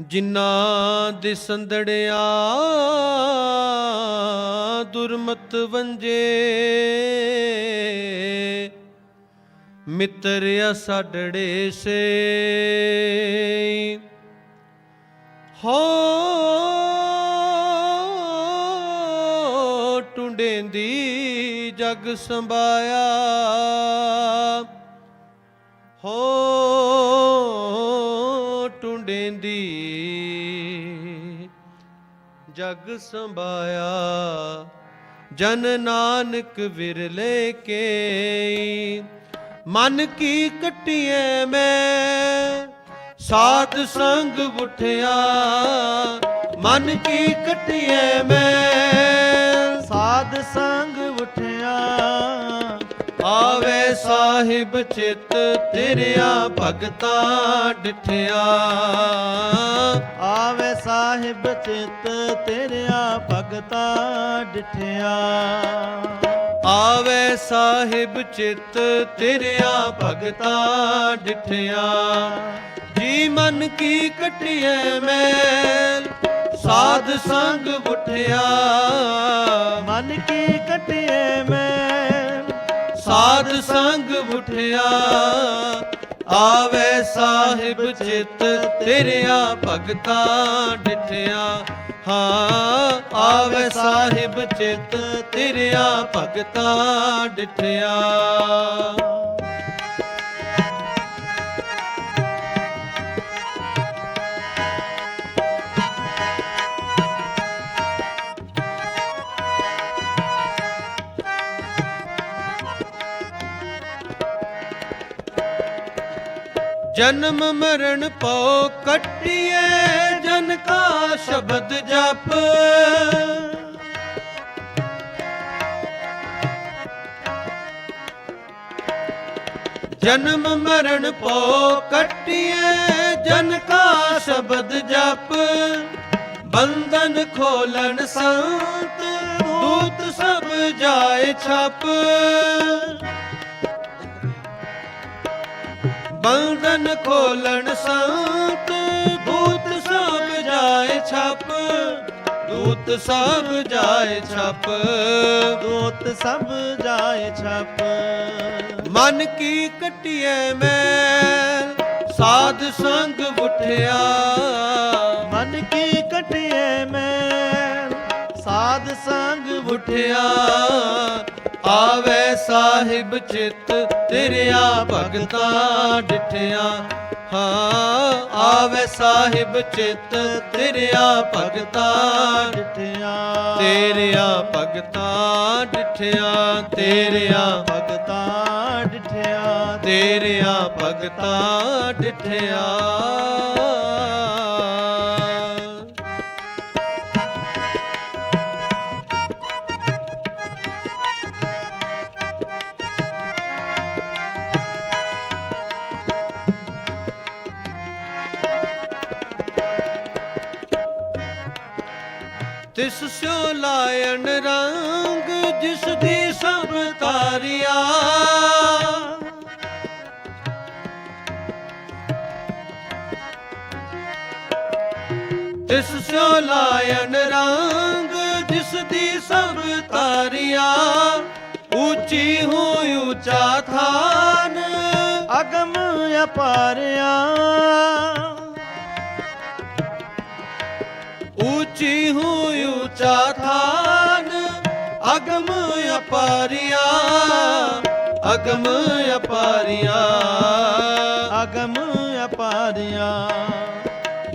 ਜਿਨ੍ਹਾਂ ਦੇ ਸੰਦੜਿਆ ਦੁਰਮਤ ਵੰਜੇ। ਮਿੱਤਰ ਅਸਾਡੜੇ ਸੇ। ਹੋ ਟੁੰਡੇਂਦੀ ਜਗ ਸੰਭਾਇਆ। ਹੋ ਜਗ ਸੰਭਾਇਆ, ਜਨ ਨਾਨਕ ਵਿਰਲੇ ਕੇ ਮਨ ਕੀ ਕਟਿਐ ਮੈਂ, ਸਾਧ ਸੰਗ ਉਠਿਆ। ਮਨ ਕੀ ਕਟਿਐ ਮੈਂ, ਸਾਧ ਸੰਗ ਆਵੇ ਸਾਹਿਬ ਚਿਤ ਤੇਰਿਆ ਭਗਤਾ ਡਿਠਿਆ। ਆਵੇ ਸਾਹਿਬ ਚਿਤ ਤੇਰਿਆ ਭਗਤਾ ਡਿਠਿਆ। ਆਵੇ ਸਾਹਿਬ ਚਿਤ ਤੇਰਿਆ ਭਗਤਾ ਡਿਠਿਆ। ਜੀ ਮਨ ਕੀ ਕਟਿਐ ਮੈਲ, ਸਾਧ ਸੰਗ ਉਠਿਆ। ਮਨ ਕੀ ਕਟਿਏ ਮੈਂ ਸਾਧ ਸੰਗ ਉਠਿਆ। ਆਵੇ ਸਾਹਿਬ ਚਿਤ ਤੇਰਿਆ ਭਗਤਾ ਡਿਠਿਆ। ਹਾਂ, ਆਵੇ ਸਾਹਿਬ ਚਿਤ ਤੇਰਿਆ ਭਗਤਾ ਡਿਠਿਆ। ਜਨਮ ਮਰਨ ਪਉ ਕੱਟਿਏ ਜਨ ਕਾ ਸ਼ਬਦ ਜਪ। ਜਨਮ ਮਰਨ ਪਉ ਕੱਟਿਏ ਜਨ ਕਾ ਸ਼ਬਦ ਜਪ। ਬੰਧਨ ਖੋਲਣ ਸੰਤ, ਦੂਤ ਸਭ ਜਾਏ ਛਪ। ਬੰਧਨ ਖੋਲਣ ਸੰਤ ਦੂਤ ਸਭ ਜਾਏ ਛਪ। ਦੂਤ ਸਭ ਜਾਏ ਛਪ। ਦੂਤ ਸਭ ਜਾਏ ਛਪ। ਮਨ ਕੀ ਕਟਿਐ ਮੈਲ ਸਾਧ ਸੰਗ ਉਠਿਆ। ਮਨ ਕੀ ਕਟਿਏ ਮੈਂ ਸਾਧ ਸੰਗ ਉਠਿਆ। ਆਵੇ ਸਾਹਿਬ ਚਿਤ ਤੇਰਿਆ ਭਗਤਾ ਡਿਠਿਆ। ਹਾਂ, ਆਵੇ ਸਾਹਿਬ ਚਿਤ ਤੇਰਿਆ ਭਗਤਾ ਡਿਠਿਆ। ਤੇਰਿਆ ਭਗਤਾ ਡਿਠਿਆ, ਤੇਰਿਆ ਭਗਤਾ ਡਿਠਿਆ। ਤੇਰਿਆ ਭਗਤਾ ਡਿਠਿਆ। ਤਿਸ ਸਿਓ ਲਾਇਣ ਰੰਗ, ਜਿਸ ਦੀ ਸਭ ਤਾਰਿਆ ਤਿਸ ਸਿਓ ਲਾਇਣ ਰੰਗ, ਜਿਸ ਦੀ ਸਭ ਤਾਰਿਆ ਉੱਚੀ ਹੋਈ ਉੱਚਾ ਥਾਨ, ਅਗਮ ਅਪਾਰਿਆ। ਉੱਚੀ ਹੋਈ ਉੱਚਾ ਥਾਨ ਅਗਮ ਅਪਾਰਿਆ ਅਗਮ ਅਪਾਰਿਆ ਅਗਮ ਅਪਾਰਿਆ।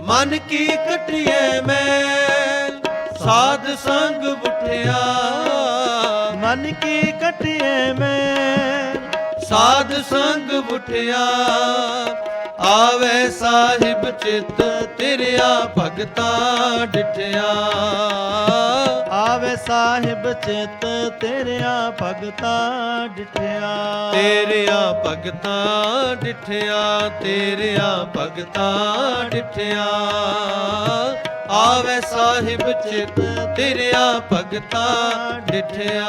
ਮਨ ਕੀ ਕਟਿਐ ਮੈਲ ਸਾਧ ਸੰਗ ਉਠਿਆ। ਮਨ ਕੀ ਕਟਿਏ ਮੈਂ ਸਾਧ ਸੰਗ ਉਠਿਆ। ਆਵੇ ਸਾਹਿਬ ਚਿਤ ਤੇਰਿਆ ਭਗਤਾ ਡਿਠਿਆ। ਆਵੇ ਸਾਹਿਬ ਚਿਤ ਤੇਰਿਆ ਭਗਤਾ ਡਿਠਿਆ। ਤੇਰਿਆ ਭਗਤਾ ਡਿਠਿਆ, ਤੇਰਿਆ ਭਗਤਾ ਡਿਠਿਆ। ਆਵੇ ਸਾਹਿਬ ਚਿਤ ਤੇਰਿਆ ਭਗਤਾ ਡਿਠਿਆ।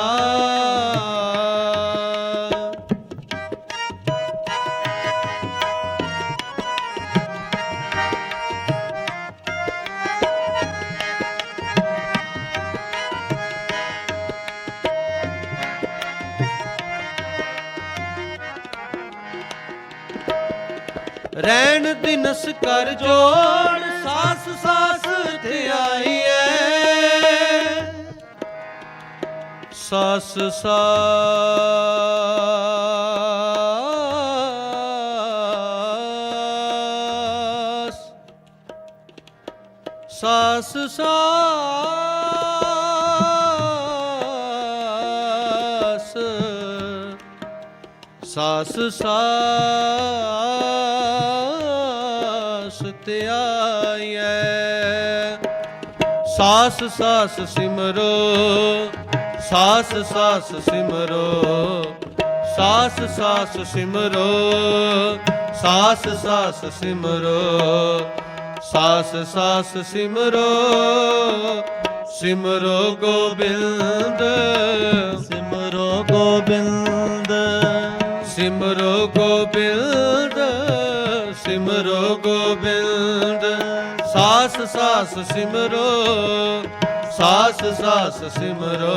ਰਹਿਣ ਦਿਨਸ ਕਰ ਜੋੜ ਸਾਸ ਸਾਸ ਧਿਆਈਐ ਸਾਸ ਸਾਸ ਸਾਸ ਸਾਸ ਸਾਸ ਸਾਸ। ਧਿਆਈਐ ਸਾਸ ਸਾਸ ਸਿਮਰੋ ਸਾਸ ਸਾਸ ਸਿਮਰੋ ਸਾਸ ਸਾਸ ਸਿਮਰੋ ਸਾਸ ਸਾਸ ਸਿਮਰੋ ਸਾਸ ਸਾਸ ਸਿਮਰੋ ਸਿਮਰੋ ਗੋਬਿੰਦ। ਸਿਮਰੋ ਗੋਬਿੰਦ। ਸਿਮਰੋ ਗੋਬਿੰਦ ਸਾਸ ਸਾਸ ਸਿਮਰੋ ਸਾਸ ਸਾਸ ਸਿਮਰੋ।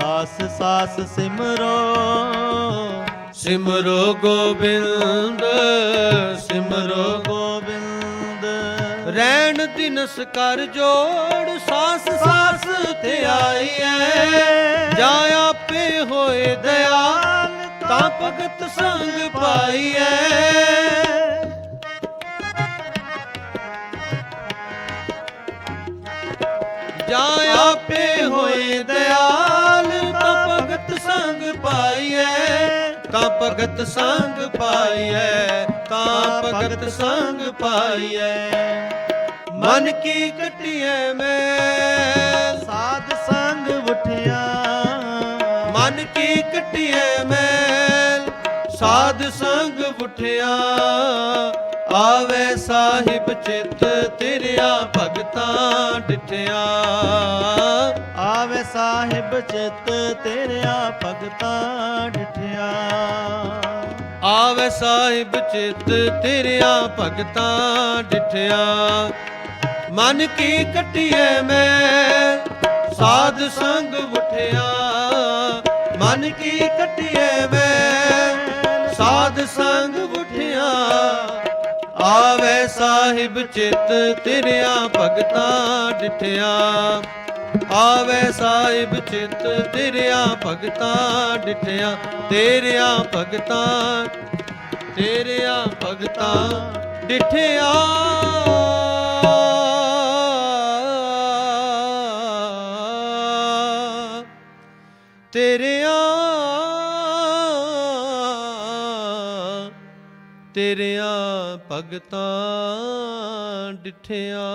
ਸਾਸ ਸਾਸ ਸਿਮਰੋ। ਸਿਮਰੋ ਗੋਬਿੰਦ ਸਿਮਰੋ ਗੋਬਿੰਦ। ਰੈਣ ਦਿਨਸ ਕਰ ਜੋੜ ਸਾਸ ਸਾਸ ਧਿਆਈਐ ਜਾਂ ਆਪੇ ਹੋਏ ਦਇਆਲ ਤਾਂ ਭਗਤ ਸੰਗ ਪਾਈਐ। ਜਾਂ ਆਪੇ ਹੋਏ ਦਇਆਲ ਤਾਂ ਭਗਤ ਸੰਗ ਪਾਈਐ ਤਾਂ ਭਗਤ ਸੰਗ ਪਾਈਐ ਤਾਂ ਭਗਤ ਸੰਗ ਪਾਈਐ। ਮਨ ਕੀ ਕਟਿਐ ਮੈਂ? ਸਾਧ ਸੰਗ ਉਠਿਆ। ਮਨ ਕੀ ਕਟਿਐ ਮੈਲ? ਸਾਧ ਸੰਗ ਉਠਿਆ। ਆਵੇ ਸਾਹਿਬ ਚਿਤ ਤੇਰਿਆ ਭਗਤਾਂ ਡਿਠਿਆ ਆਵੇ ਸਾਹਿਬ ਚਿਤ ਤੇਰਿਆ ਭਗਤਾਂ ਡਿਠਿਆ। ਆਵੇ ਸਾਹਿਬ ਚਿਤ ਤੇਰਿਆ ਭਗਤਾਂ ਡਿਠਿਆ। ਮਨ ਕੀ ਕਟਿਐ ਮੈਂ, ਸਾਧ ਸੰਗ ਉਠਿਆ। ਮਨ ਕੀ ਕਟਿਐ ਮੈਂ, ਸਾਧ ਸੰਗ ਆਵੇ ਸਾਹਿਬ ਚਿਤ ਤੇਰਿਆ ਭਗਤਾਂ ਡਿਠਿਆ। ਆਵੇ ਸਾਹਿਬ ਚਿਤ ਤੇਰਿਆ ਭਗਤਾਂ ਡਿਠਿਆ। ਤੇਰਿਆ ਭਗਤਾਂ ਤੇਰਿਆ ਭਗਤਾਂ ਡਿਠਿਆ। ਤੇਰਿਆ ਤੇਰਿਆ ਭਗਤਾਂ ਡਿਠਿਆ।